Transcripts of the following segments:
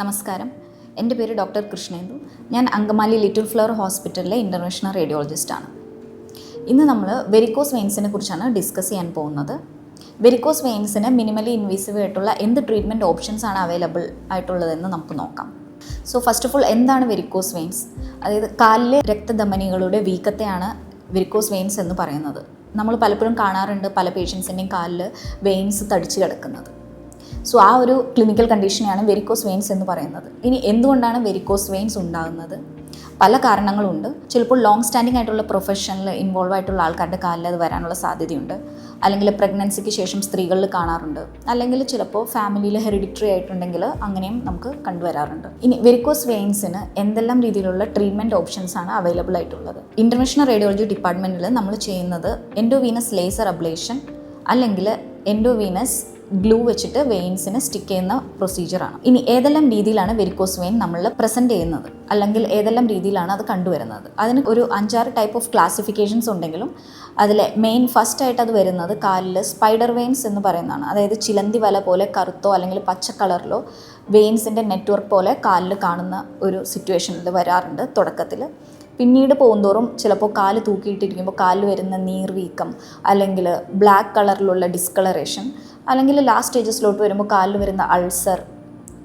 നമസ്കാരം. എന്റെ പേര് ഡോക്ടർ കൃഷ്ണേന്ദു. ഞാൻ അങ്കമാലി ലിറ്റിൽ ഫ്ലവർ ഹോസ്പിറ്റലിലെ ഇന്റർനാഷണൽ റേഡിയോളജിസ്റ്റാണ്. ഇന്ന് നമ്മൾ വെരിക്കോസ് വെയിൻസിനെ കുറിച്ചാണ് ഡിസ്കസ് ചെയ്യാൻ പോകുന്നത്. വെരിക്കോസ് വെയിൻസിന് മിനിമലി ഇൻവേസീവ് ആയിട്ടുള്ള എന്ത് ട്രീറ്റ്മെന്റ് ഓപ്ഷൻസ് ആണ് അവൈലബിൾ ആയിട്ടുള്ളതെന്ന് നമുക്ക് നോക്കാം. സോ ഫസ്റ്റ് ഓഫ് ഓൾ എന്താണ് വെരിക്കോസ് വെയിൻസ്? അതായത് കാലിലെ രക്തധമനികളുടെ വീക്കത്തെയാണ് വെരിക്കോസ് വെയിൻസ് എന്ന് പറയുന്നത്. നമ്മൾ പലപ്പോഴും കാണാറുണ്ട് പല പേഷ്യൻസിന്റെയും കാലിൽ വെയിൻസ് തടിച്ച് കിടക്കുന്നത്. സോ ആ ഒരു ക്ലിനിക്കൽ കണ്ടീഷനെയാണ് വെരിക്കോസ് വെയിൻസ് എന്ന് പറയുന്നത്. ഇനി എന്തുകൊണ്ടാണ് വെരിക്കോസ് വെയിൻസ് ഉണ്ടാകുന്നത്? പല കാരണങ്ങളുണ്ട്. ചിലപ്പോൾ ലോങ് സ്റ്റാൻഡിംഗ് ആയിട്ടുള്ള പ്രൊഫഷനിൽ ഇൻവോൾവ് ആയിട്ടുള്ള ആൾക്കാരുടെ കാലിൽ അത് വരാനുള്ള സാധ്യതയുണ്ട്. അല്ലെങ്കിൽ പ്രഗ്നൻസിക്ക് ശേഷം സ്ത്രീകളിൽ കാണാറുണ്ട്. അല്ലെങ്കിൽ ചിലപ്പോൾ ഫാമിലിയിൽ ഹെറിഡിറ്ററി ആയിട്ടുണ്ടെങ്കിൽ അങ്ങനെയും നമുക്ക് കണ്ടുവരാറുണ്ട്. ഇനി വെരിക്കോസ് വെയിൻസിന് എന്തെല്ലാം രീതിയിലുള്ള ട്രീറ്റ്മെന്റ് ഓപ്ഷൻസ് ആണ് അവൈലബിൾ ആയിട്ടുള്ളത്? ഇന്റർനാഷണൽ റേഡിയോളജി ഡിപ്പാർട്ട്മെന്റിൽ നമ്മൾ ചെയ്യുന്നത് എൻഡോവീനസ് ലേസർ അബ്ലേഷൻ അല്ലെങ്കിൽ എൻഡോവീനസ് ഗ്ലൂ വെച്ചിട്ട് വെയിൻസിന് സ്റ്റിക്ക് ചെയ്യുന്ന പ്രൊസീജിയറാണ് ഇനി ഏതെല്ലാം രീതിയിലാണ് വെരിക്കോസ് വെയിൻ നമ്മൾ പ്രസന്റ് ചെയ്യുന്നത്? അല്ലെങ്കിൽ ഏതെല്ലാം രീതിയിലാണ് അത് കണ്ടുവരുന്നത്? അതിന് ഒരു അഞ്ചാറ് ടൈപ്പ് ഓഫ് ക്ലാസിഫിക്കേഷൻസ് ഉണ്ടെങ്കിലും അതിലെ മെയിൻ ഫസ്റ്റ് ആയിട്ട് അത് വരുന്നത് കാലിൽ സ്പൈഡർ വെയിൻസ് എന്ന് പറയുന്നതാണ്. അതായത് ചിലന്തി വല പോലെ കറുത്തോ അല്ലെങ്കിൽ പച്ച കളറിലോ വെയിൻസിന്റെ നെറ്റ്വർക്ക് പോലെ കാലിൽ കാണുന്ന ഒരു സിറ്റുവേഷനിൽ വരാറുണ്ട് തുടക്കത്തിൽ പിന്നീട് പോകുന്തോറും ചിലപ്പോൾ കാൽ തൂക്കിയിട്ടിരിക്കുമ്പോൾ കാലിൽ വരുന്ന നീർവീക്കം അല്ലെങ്കിൽ ബ്ലാക്ക് കളറിലുള്ള ഡിസ്കളറേഷൻ അല്ലെങ്കിൽ ലാസ്റ്റ് സ്റ്റേജസിലോട്ട് വരുമ്പോൾ കാലിൽ വരുന്ന അൾസർ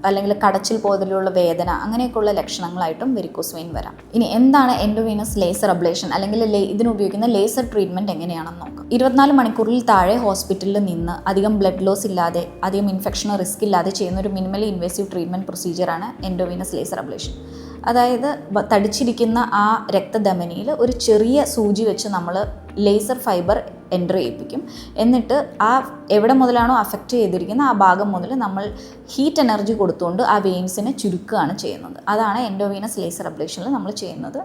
അല്ലെങ്കിൽ കടച്ചിൽ പോലുള്ള വേദന അങ്ങനെയൊക്കെയുള്ള ലക്ഷണങ്ങളായിട്ടും വെരിക്കോസ് വെയിൻ വരാം. ഇനി എന്താണ് എൻഡോവീനസ് ലേസർ അബ്ലേഷൻ അല്ലെങ്കിൽ ഇതിന് ഉപയോഗിക്കുന്ന ലേസർ ട്രീറ്റ്മെന്റ് എങ്ങനെയാണെന്ന് നോക്കാം. ഇരുപത്തിനാല് മണിക്കൂറിൽ താഴെ ഹോസ്പിറ്റലിൽ നിന്ന് അധികം ബ്ലഡ് ലോസ് ഇല്ലാതെ അധികം ഇൻഫെക്ഷൻ റിസ്ക് ഇല്ലാതെ ചെയ്യുന്ന ഒരു മിനിമലി ഇൻവേസീവ് ട്രീറ്റ്മെന്റ് പ്രൊസീജിയറാണ് എൻഡോവീനസ് ലേസർ അബ്ലേഷൻ അതായത് തടിച്ചിരിക്കുന്ന ആ രക്തധമനിയിൽ ഒരു ചെറിയ സൂചി വെച്ച് നമ്മൾ ലേസർ ഫൈബർ എന്റർ ചെയ്യിപ്പിക്കും. എന്നിട്ട് ആ എവിടെ മുതലാണോ അഫക്റ്റ് ചെയ്തിരിക്കുന്ന ആ ഭാഗം മുതൽ നമ്മൾ ഹീറ്റ് എനർജി കൊടുത്തുകൊണ്ട് ആ വെയിൻസിനെ ചുരുക്കുകയാണ് ചെയ്യുന്നത്. അതാണ് എൻഡോവീനസ് ലേസർ അബ്ലേഷനിൽ നമ്മൾ ചെയ്യുന്നത്.